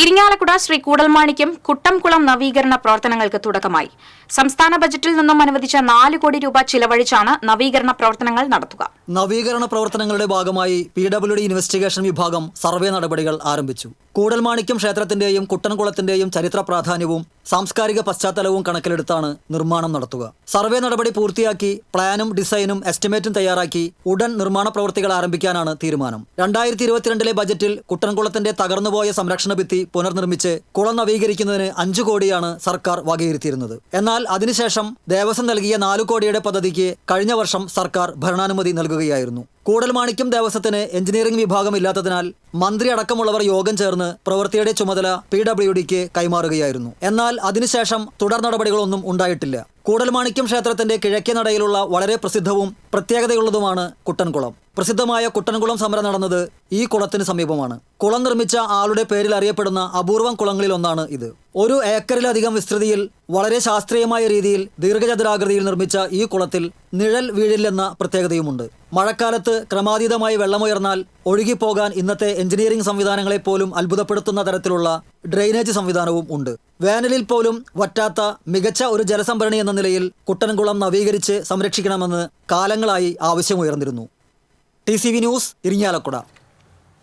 ഇരിങ്ങാലക്കുട ശ്രീ കൂടൽമാണിക്യം കുട്ടംകുളം നവീകരണ പ്രവർത്തനങ്ങൾക്ക് തുടക്കമായി. സംസ്ഥാന ബജറ്റിൽ നിന്നും അനുവദിച്ച നാല് കോടി രൂപ ചിലവഴിച്ചാണ് നവീകരണ പ്രവർത്തനങ്ങൾ നടത്തുക. നവീകരണ പ്രവർത്തനങ്ങളുടെ ഭാഗമായി പി ഡബ്ല്യു ഡി ഇൻവെസ്റ്റിഗേഷൻ വിഭാഗം സർവേ നടപടികൾ ആരംഭിച്ചു. കൂടൽമാണിക്യം ക്ഷേത്രത്തിന്റെയും കുട്ടൻകുളത്തിന്റെയും ചരിത്ര പ്രാധാന്യവും സാംസ്കാരിക പശ്ചാത്തലവും കണക്കിലെടുത്താണ് നിർമ്മാണം നടത്തുക. സർവേ നടപടി പൂർത്തിയാക്കി പ്ലാനും ഡിസൈനും എസ്റ്റിമേറ്റും തയ്യാറാക്കി ഉടൻ നിർമ്മാണ പ്രവൃത്തികൾ ആരംഭിക്കാനാണ് തീരുമാനം. രണ്ടായിരത്തി ഇരുപത്തിരണ്ടിലെ ബജറ്റിൽ കുട്ടൻകുളത്തിന്റെ തകർന്നുപോയ സംരക്ഷണ ഭിത്തി പുനർനിർമ്മിച്ച് കുളം നവീകരിക്കുന്നതിന് അഞ്ചു കോടിയാണ് സർക്കാർ വകയിരുത്തിയിരുന്നത്. എന്നാൽ അതിനുശേഷം ദേവസ്വം നൽകിയ നാലു കോടിയുടെ പദ്ധതിക്ക് കഴിഞ്ഞ വർഷം സർക്കാർ ഭരണാനുമതി നൽകുകയായിരുന്നു. കൂടൽമാണിക്യം ദേവസ്വത്തിന് എഞ്ചിനീയറിംഗ് വിഭാഗം ഇല്ലാത്തതിനാൽ മന്ത്രി അടക്കമുള്ളവർ യോഗം ചേർന്ന് പ്രവൃത്തിയുടെ ചുമതല പി ഡബ്ല്യു ഡിക്ക് കൈമാറുകയായിരുന്നു. എന്നാൽ അതിനുശേഷം തുടർ നടപടികളൊന്നും ഉണ്ടായിട്ടില്ല. കൂടൽമാണിക്യം ക്ഷേത്രത്തിന്റെ കിഴക്കേ നടയിലുള്ള വളരെ പ്രസിദ്ധവും പ്രത്യേകതയുള്ളതുമാണ് കുട്ടൻകുളം. പ്രസിദ്ധമായ കുട്ടൻകുളം സമരം നടന്നത് ഈ കുളത്തിന് സമീപമാണ്. കുളം നിർമ്മിച്ച ആളുടെ പേരിൽ അറിയപ്പെടുന്ന അപൂർവം കുളങ്ങളിൽ ഒന്നാണ് ഇത്. ഒരു ഏക്കറിലധികം വിസ്തൃതിയിൽ വളരെ ശാസ്ത്രീയമായ രീതിയിൽ ദീർഘചതുരാകൃതിയിൽ നിർമ്മിച്ച ഈ കുളത്തിൽ നിഴൽ വീഴില്ലെന്ന പ്രത്യേകതയുമുണ്ട്. മഴക്കാലത്ത് ക്രമാതീതമായി വെള്ളമുയർന്നാൽ ഒഴുകിപ്പോകാൻ ഇന്നത്തെ എഞ്ചിനീയറിംഗ് സംവിധാനങ്ങളെ പോലും അത്ഭുതപ്പെടുത്തുന്ന തരത്തിലുള്ള ഡ്രെയിനേജ് സംവിധാനവും ഉണ്ട്. വേനലിൽ പോലും വറ്റാത്ത മികച്ച ഒരു ജലസംഭരണി എന്ന നിലയിൽ കുട്ടൻകുളം നവീകരിച്ച് സംരക്ഷിക്കണമെന്ന് കാലങ്ങളായി ആവശ്യമുയർന്നിരുന്നു. ടി സി വി ന്യൂസ് ഇരിങ്ങാലക്കുട